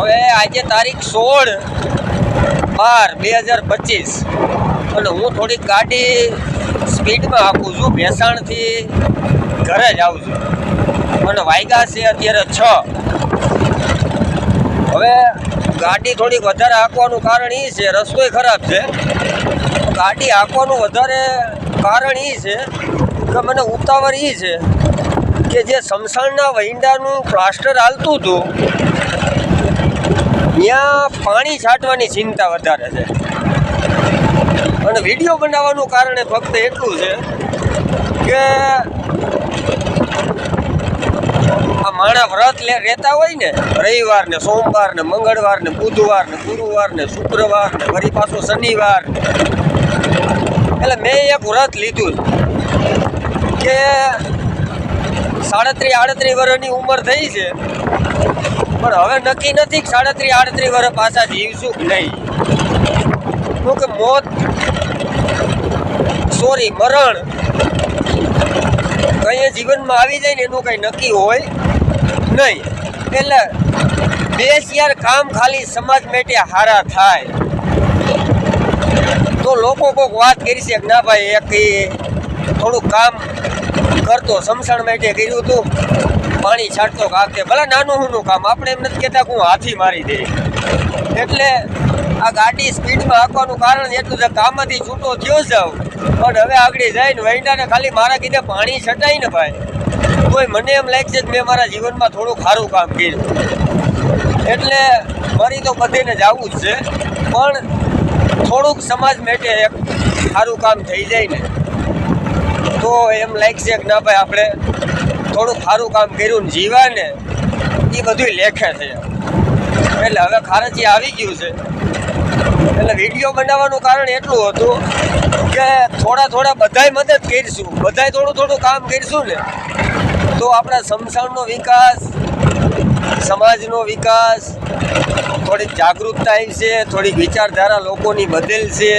હવે આજે તારીખ સોળ બાર બે હજાર પચીસ. અને હું થોડીક ગાડી સ્પીડમાં હાંકું છું, ભેસાણથી ઘરે જ આવું છું. અને વાયગા છે અત્યારે છ. હવે ગાડી થોડીક વધારે હાંકવાનું કારણ એ છે રસ્તોય ખરાબ છે. ગાડી હાંકવાનું વધારે કારણ એ છે કે મને ઉતાવળ એ છે કે જે સમસાણના વૈંડાનું પ્લાસ્ટર હાલતું હતું ત્યાં પાણી છાંટવાની ચિંતા વધારે છે. અને વીડિયો બનાવવાનું કારણે ફક્ત એટલું છે કે આ માણા વ્રત રહેતા હોય ને રવિવાર ને સોમવાર ને મંગળવાર ને બુધવાર ને ગુરુવાર ને શુક્રવાર ને ફરી પાછો શનિવાર એટલે મેં એક વ્રત લીધું કે સાડત્રીસ આડત્રીસ વર્ષની ઉંમર થઈ છે. પણ હવે નક્કી નથી સાડત્રી આડત્રીસ વર્ષ પાછા જીવશું કે નહીં. શું કે મોત, સોરી, મરણ, કઈ જીવનમાં આવી જાય ને એનું કઈ નક્કી હોય નહીં. એટલે દેશ યાર કામ ખાલી સમાજ માટે હારા થાય. તો લોકો કોઈક વાત કરી છે કે ના ભાઈ, એક થોડુંક કામ કરતો, સમસણ માટે કર્યું હતું પાણી છાંટતો કાંકે. ભલે નાનું હુનું કામ, આપણે એમ નથી કહેતા કે હું હાથી મારી દે. એટલે આ ગાડી સ્પીડમાં હાંકવાનું કારણ એટલું છે કામમાંથી છૂટો થયો જાવ પણ હવે આગળ જઈને વૈંડાને ખાલી મારા કીધે પાણી છટાય ને ભાઈ. કોઈ મને એમ લાગશે કે મેં મારા જીવનમાં થોડું સારું કામ કર્યું. એટલે મારી તો બધેને જવું જ છે. પણ થોડુંક સમાજ માટે એક સારું કામ થઈ જાય ને. તો એમ લાગશે કે ના ભાઈ, આપણે થોડુંક સારું કામ કર્યું ને જીવા ને એ બધું લેખે છે. એટલે હવે ખારચી આવી ગયું છે. એટલે વીડિયો બનાવવાનું કારણ એટલું હતું કે થોડા થોડા બધાય મદદ કરીશું. બધાય થોડું થોડું કામ કરીશું ને, તો આપણા સમસાણનો વિકાસ, સમાજનો વિકાસ, થોડીક જાગૃતતા છે, થોડીક વિચારધારા લોકોની બદલશે.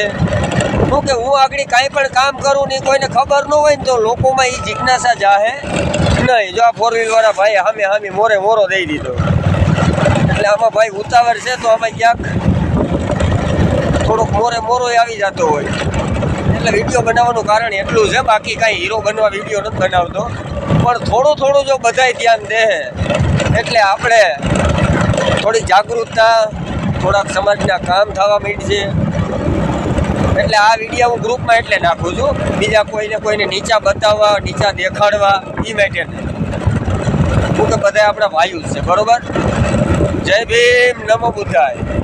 શું કે હું આગળ કાંઈ પણ કામ કરું ને કોઈને ખબર ન હોય ને તો લોકોમાં એ જિજ્ઞાસા જાહે. નહીં, જો આ ફોર વ્હીલવાળા ભાઈ સામે સામે મોરે મોરો દઈ દીધો. એટલે આમાં ભાઈ ઉતાવળ છે તો આમાં ક્યાંક થોડોક મોરે મોરો આવી જતો હોય. એટલે વીડિયો બનાવવાનું કારણ એટલું છે, બાકી કાંઈ હીરો બનવા વીડિયો નથી બનાવતો. પણ થોડું થોડું જો બધાય ધ્યાન દે, એટલે આપણે થોડી જાગૃતતા, થોડાક સમાજના કામ થવા માંડશે. એટલે આ વીડિયો હું ગ્રુપમાં એટલે નાખું છું. બીજા કોઈને કોઈને નીચા બતાવવા, નીચા દેખાડવા એ માટે હું કે બધા આપણા વાયુ છે, બરોબર? જય ભીમ, નમો બુદ્ધાય.